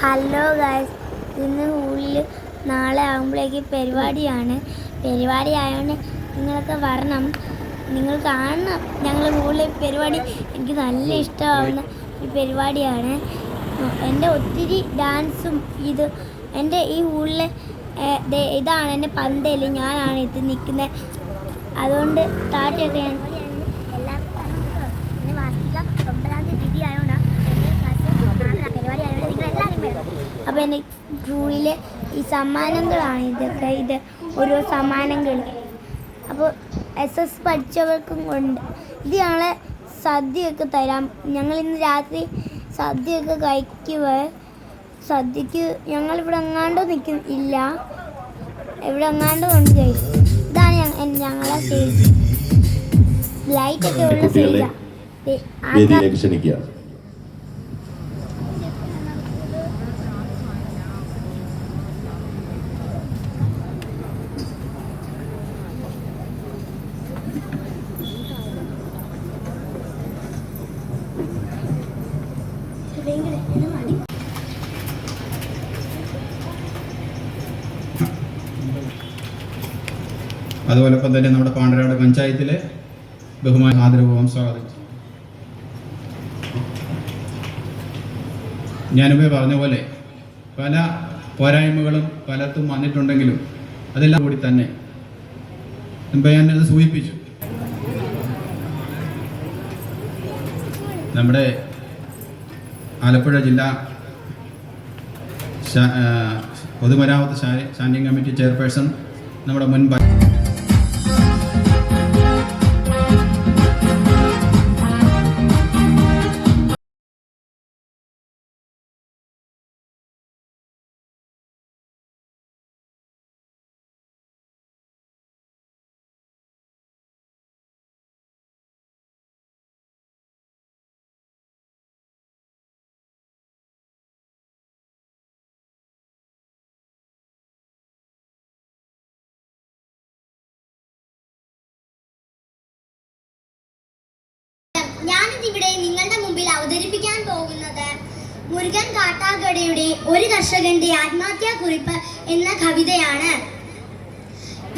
Hello guys ഇന്ന് ഉള്ളിൽ നാളെ ആകുമ്പോഴേക്ക് പരിപാടിയാണ്. പരിപാടി ആയതുകൊണ്ട് നിങ്ങളൊക്കെ വരണം. നിങ്ങൾ കാണണം. ഞങ്ങൾ ഉള്ളിൽ പരിപാടി എനിക്ക് നല്ല ഇഷ്ടമാവുന്ന ഒരു പരിപാടിയാണ്. എന്റെ ഒത്തിരി ഡാൻസും ഇത് എന്റെ ഈ ഉള്ളിൽ ഇതാണ് എന്റെ പന്തയിൽ ഞാനാണ് ഇത് നിൽക്കുന്നത് അതുകൊണ്ട് താറ്റയൊക്കെ ഞാൻ എന്റെ സ്കൂളിലെ ഈ സമ്മാനങ്ങളാണ് ഇതൊക്കെ ഇത് ഓരോ സമ്മാനങ്ങൾ. അപ്പോൾ എസ് എസ് പഠിച്ചവർക്കും ഉണ്ട്. ഇത് ഞങ്ങളെ സദ്യയൊക്കെ തരാം. ഞങ്ങൾ ഇന്ന് രാത്രി സദ്യയൊക്കെ കഴിക്കുക സദ്യക്ക് ഞങ്ങളിവിടെ എങ്ങാണ്ടോ നിൽക്കും. ഇല്ല. ഇവിടെ എങ്ങാണ്ടോ കൊണ്ട് കഴിക്കും ഇതാണ് ഞങ്ങളെ സ്റ്റേജ് ലൈറ്റൊക്കെ ഉള്ള സ്റ്റേജാണ് ക്ഷണിക്കുക. അതുപോലൊപ്പം തന്നെ നമ്മുടെ പാണ്ടരാട് പഞ്ചായത്തിലെ ബഹുമാന ആദരപൂർവം സ്വാഗതം. ഞാനുമേ പറഞ്ഞ പോലെ പല പോരായ്മകളും പലത്തും വന്നിട്ടുണ്ടെങ്കിലും അതെല്ലാം കൂടി തന്നെ മുമ്പ് ഞാനത് സൂചിപ്പിച്ചു. നമ്മുടെ ആലപ്പുഴ ജില്ലാ പൊതുമരാമത്ത് സ്റ്റാൻഡിംഗ് കമ്മിറ്റി ചെയർപേഴ്സൺ നമ്മുടെ മുൻ ഞാനിതിവിടെ നിങ്ങളുടെ മുമ്പിൽ അവതരിപ്പിക്കാൻ പോകുന്നത് മുരുകൻ കാട്ടാക്കടയുടെ ഒരു കർഷകന്റെ ആത്മഹത്യാ കുറിപ്പ് എന്ന കവിതയാണ്.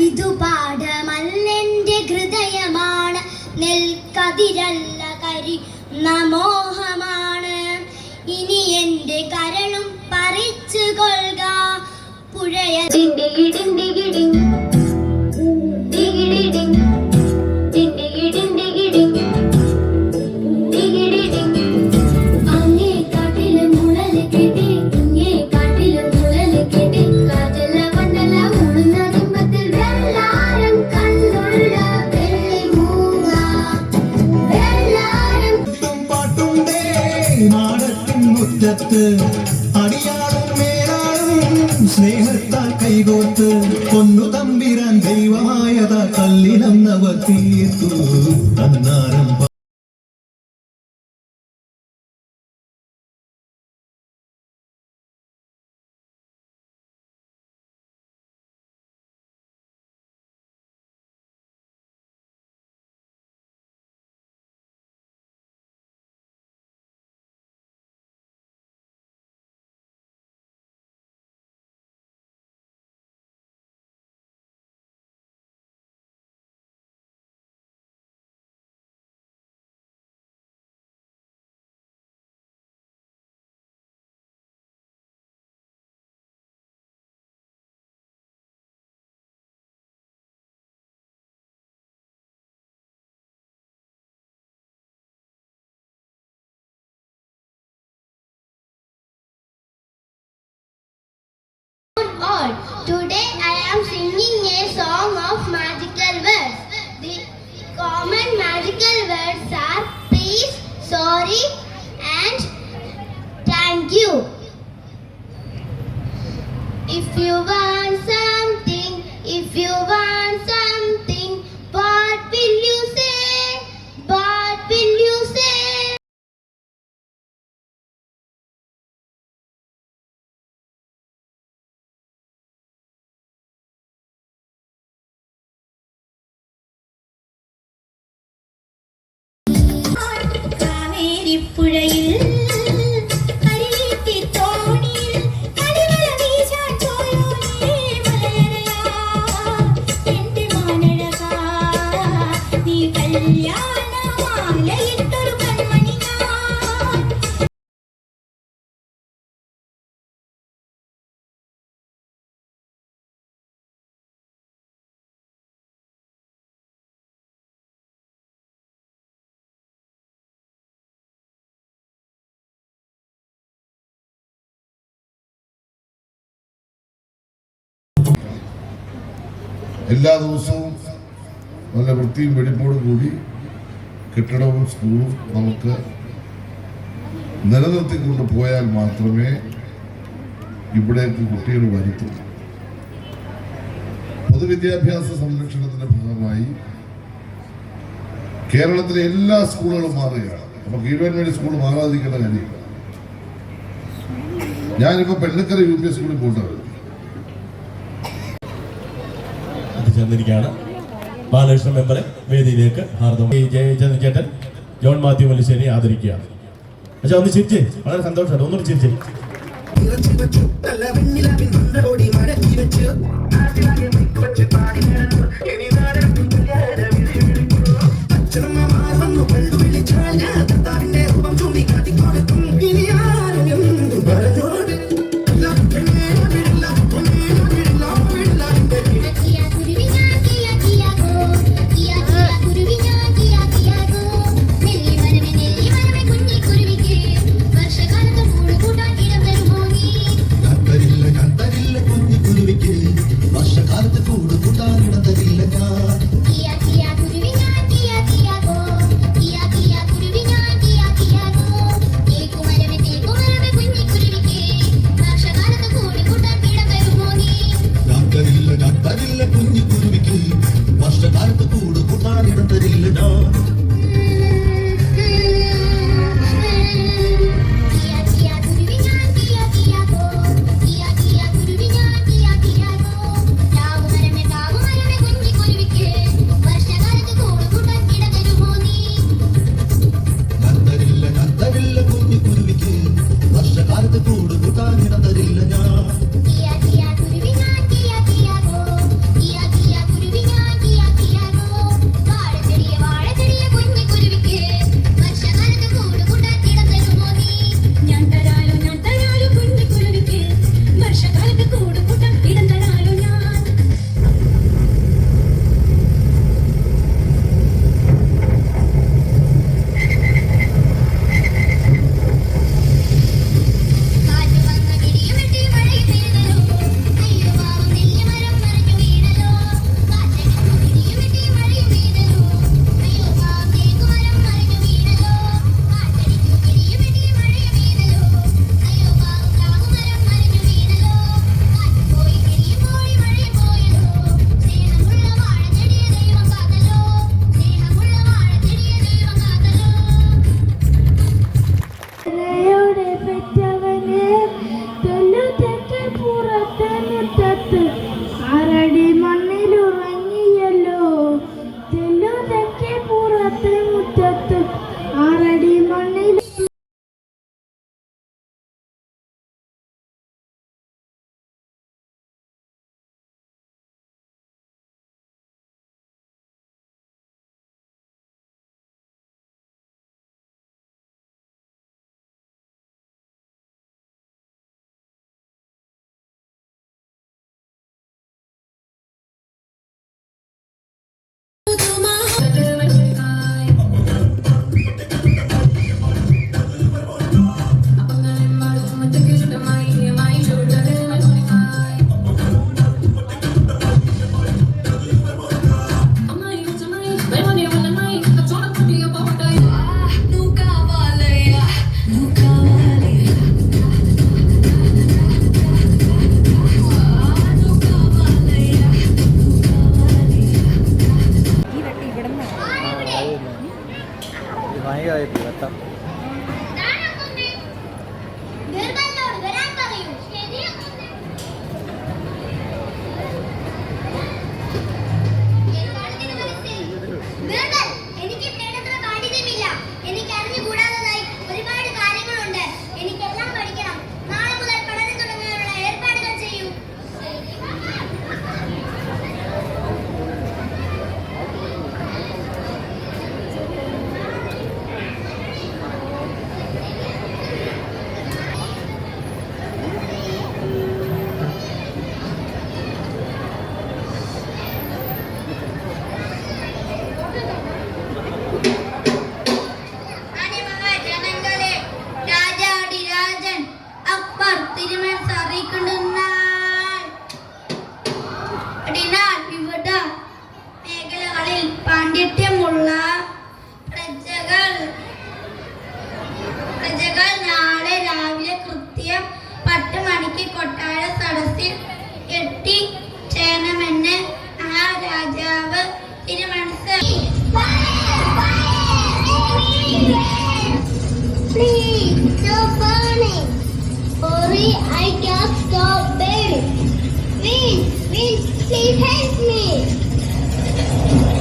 ഇതു പാഠമല്ലെന്റെ ഹൃദയമാണ് നെൽക്കതിരല്ല കരി നമോഹമാണ് ഇനി എന്റെ കരളും പറിച്ചു കൊള്ളുക. പുഴയ ഡിങ്കിടിങ് ഡിങ്കിടിങ് ഡിങ്കിടിങ് Today I am singing a song of magical words. The common magical words are please, sorry, and thank you. If you want மூளையில் എല്ലാ ദിവസവും നല്ല വൃത്തിയും വെടിപ്പോടും കൂടി കെട്ടിടവും സ്കൂളും നമുക്ക് നിലനിർത്തിക്കൊണ്ട് പോയാൽ മാത്രമേ ഇവിടേക്ക് കുട്ടികൾ വരുത്തൂ. പൊതുവിദ്യാഭ്യാസ സംരക്ഷണത്തിന്റെ ഭാഗമായി കേരളത്തിലെ എല്ലാ സ്കൂളുകളും മാറുകയാണ്. അപ്പൊ കീഴ്വാൻവേലി സ്കൂൾ മാറാതിരിക്കേണ്ട കാര്യമില്ല. ഞാനിപ്പോ പെണ്ണക്കര യു പി സ്കൂളിൽ പോയിട്ടുണ്ട്. ചേർന്നിരിക്കുകയാണ്. ബാലകൃഷ്ണൻ മെമ്പറെ വേദിയിലേക്ക് ഹാർദം ജയചന്ദ്രൻ ചേട്ടൻ ജോൺ മാത്യു മല്ലിശ്ശേരി ആദരിക്കുക പക്ഷെ ഒന്ന് ചിരിച്ചേ. വളരെ സന്തോഷം ഒന്നും ചിരിച്ചേ. കോടി മടക്കി വെച്ച് ആദ്യമായി വെച്ച് പാടി ഇനി നാടകം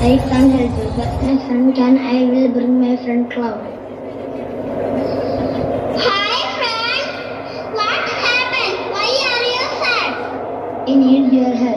I can't help you, but my son can. I will bring my friend Cloud. Hi, friend. What happened? Why are you sad? I need your help.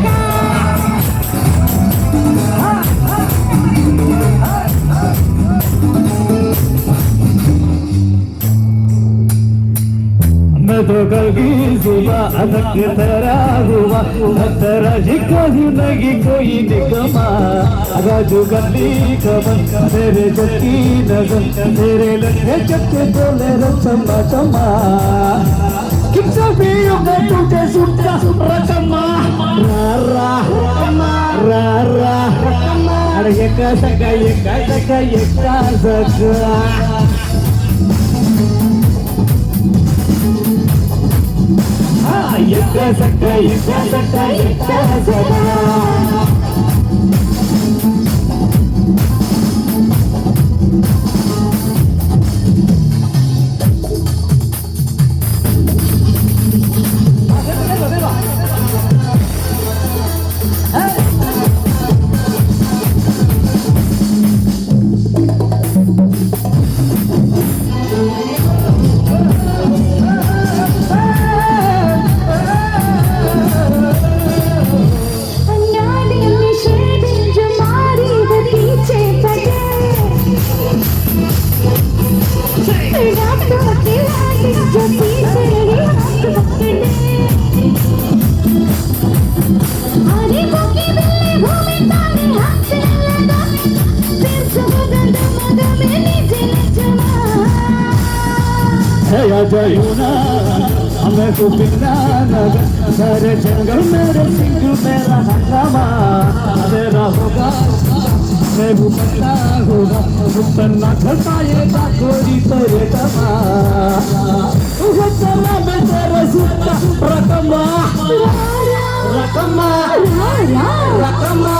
ringa hosla ganga madak madak chali. मेरे आगे पीछे सारे पीछे हटली. रा रा रा रा इतने सत्ते इतने सत्ते इतने सत्ता. मैं तो कल की सुबह अनक तेरा हुआ तेरा कहीं எக்க சக்க எக்க சக்க எக்க சகா जमुना हमें को बिना नगर सारे जंगल मेरे सिंह मेरा हंगामा मेरा होगा मैं भूपन्ना होगा भूपन्ना करता ये थोड़ी तो ये तमा चला मैं तेरे सुनता रकमा रकमा रकमा